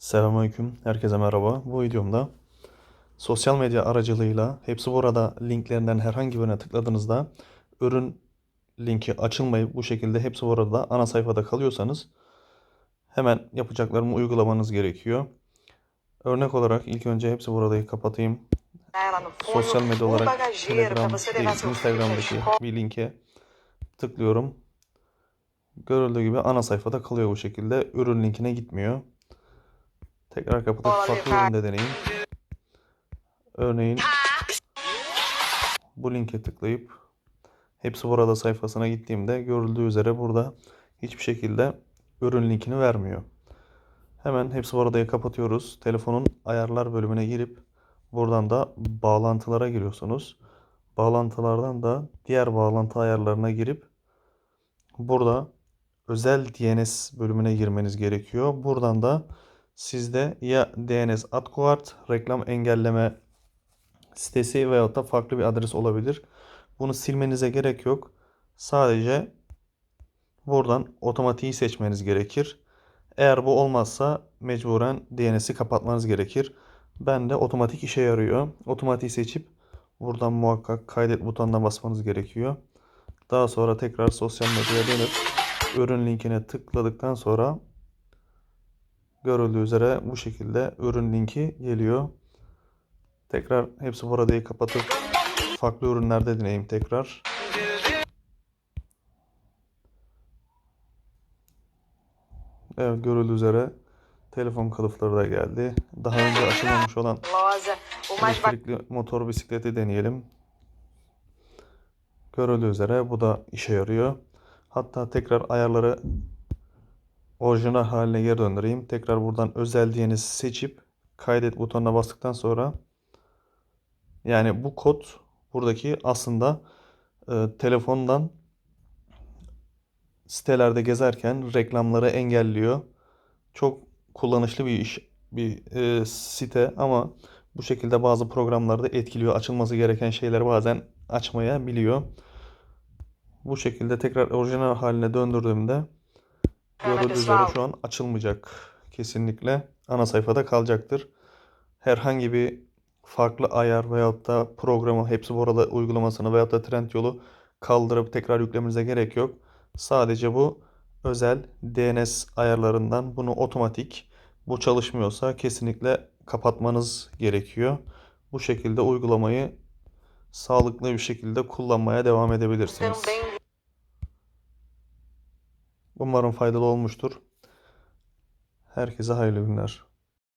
Selamünaleyküm. Herkese merhaba. Bu videomda sosyal medya aracılığıyla hepsi burada linklerinden herhangi birine tıkladığınızda ürün linki açılmayıp bu şekilde hepsi burada ana sayfada kalıyorsanız hemen yapacaklarımı uygulamanız gerekiyor. Örnek olarak ilk önce hepsi buradayı kapatayım. Sosyal medya olarak Telegram değil, Instagram'daki bir linke tıklıyorum. Görüldüğü gibi ana sayfada kalıyor bu şekilde. Ürün linkine gitmiyor. Tekrar kapatıp farklı üründe deneyeyim. Örneğin bu linke tıklayıp hepsi burada sayfasına gittiğimde görüldüğü üzere burada hiçbir şekilde ürün linkini vermiyor. Hemen hepsi buradayı kapatıyoruz. Telefonun ayarlar bölümüne girip buradan da bağlantılara giriyorsunuz. Bağlantılardan da diğer bağlantı ayarlarına girip burada özel DNS bölümüne girmeniz gerekiyor. Buradan da sizde ya DNS AdGuard reklam engelleme sitesi veyahut da farklı bir adres olabilir. Bunu silmenize gerek yok. Sadece buradan otomatiği seçmeniz gerekir. Eğer bu olmazsa mecburen DNS'i kapatmanız gerekir. Ben de otomatik işe yarıyor. Otomatiği seçip buradan muhakkak kaydet butonuna basmanız gerekiyor. Daha sonra tekrar sosyal medyaya dönüp ürün linkine tıkladıktan sonra görüldüğü üzere bu şekilde ürün linki geliyor. Tekrar hepsi buradayı kapatıp farklı ürünlerde deneyim tekrar. Evet görüldüğü üzere telefon kılıfları da geldi. Daha önce açılmamış olan elektrikli motor bisikleti deneyelim. Görüldüğü üzere bu da işe yarıyor. Hatta tekrar ayarları orijinal haline geri döndüreyim. Tekrar buradan özel DNS seçip kaydet butonuna bastıktan sonra yani bu kod buradaki aslında e, telefondan sitelerde gezerken reklamları engelliyor. Çok kullanışlı bir iş bir e, site ama bu şekilde bazı programlarda etkiliyor. Açılması gereken şeyleri bazen açmayabiliyor. Bu şekilde tekrar orijinal haline döndürdüğümde görüldüğü üzere şu an açılmayacak. Kesinlikle ana sayfada kalacaktır. Herhangi bir farklı ayar veyahut da programı hepsi bu arada uygulamasını veyahut da Trendyol'u kaldırıp tekrar yüklemenize gerek yok. Sadece bu özel DNS ayarlarından bunu otomatik bu çalışmıyorsa kesinlikle kapatmanız gerekiyor. Bu şekilde uygulamayı sağlıklı bir şekilde kullanmaya devam edebilirsiniz. Umarım faydalı olmuştur. Herkese hayırlı günler.